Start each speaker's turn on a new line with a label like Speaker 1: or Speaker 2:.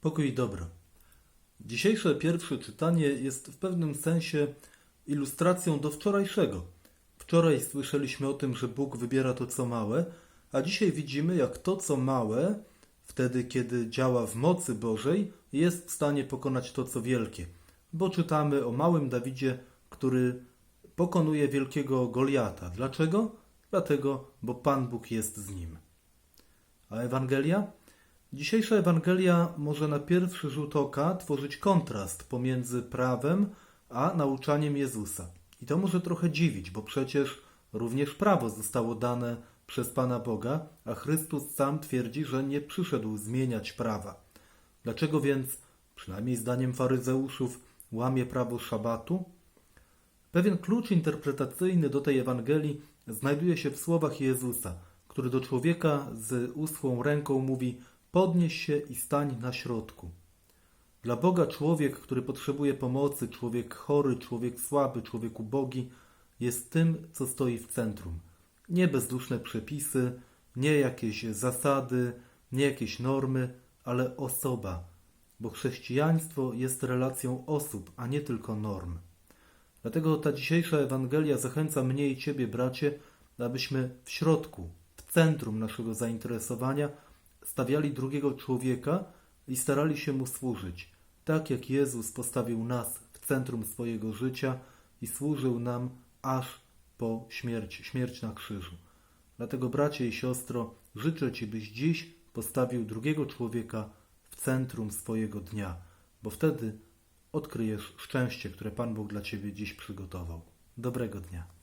Speaker 1: Pokój i dobro. Dzisiejsze pierwsze czytanie jest w pewnym sensie ilustracją do wczorajszego. Wczoraj słyszeliśmy o tym, że Bóg wybiera to, co małe, a dzisiaj widzimy, jak to, co małe, wtedy, kiedy działa w mocy Bożej, jest w stanie pokonać to, co wielkie. Bo czytamy o małym Dawidzie, który pokonuje wielkiego Goliata. Dlaczego? Dlatego, bo Pan Bóg jest z nim. A Ewangelia? Dzisiejsza Ewangelia może na pierwszy rzut oka tworzyć kontrast pomiędzy prawem a nauczaniem Jezusa. I to może trochę dziwić, bo przecież również prawo zostało dane przez Pana Boga, a Chrystus sam twierdzi, że nie przyszedł zmieniać prawa. Dlaczego więc, przynajmniej zdaniem faryzeuszów, łamie prawo szabatu? Pewien klucz interpretacyjny do tej Ewangelii znajduje się w słowach Jezusa, który do człowieka z uschłą ręką mówi: Podnieś się i stań na środku. Dla Boga człowiek, który potrzebuje pomocy, człowiek chory, człowiek słaby, człowiek ubogi, jest tym, co stoi w centrum. Nie bezduszne przepisy, nie jakieś zasady, nie jakieś normy, ale osoba, bo chrześcijaństwo jest relacją osób, a nie tylko norm. Dlatego ta dzisiejsza Ewangelia zachęca mnie i Ciebie, bracie, abyśmy w środku, w centrum naszego zainteresowania stawiali drugiego człowieka i starali się mu służyć, tak jak Jezus postawił nas w centrum swojego życia i służył nam aż po śmierć, śmierć na krzyżu. Dlatego, bracie i siostro, życzę Ci, byś dziś postawił drugiego człowieka w centrum swojego dnia, bo wtedy odkryjesz szczęście, które Pan Bóg dla Ciebie dziś przygotował. Dobrego dnia.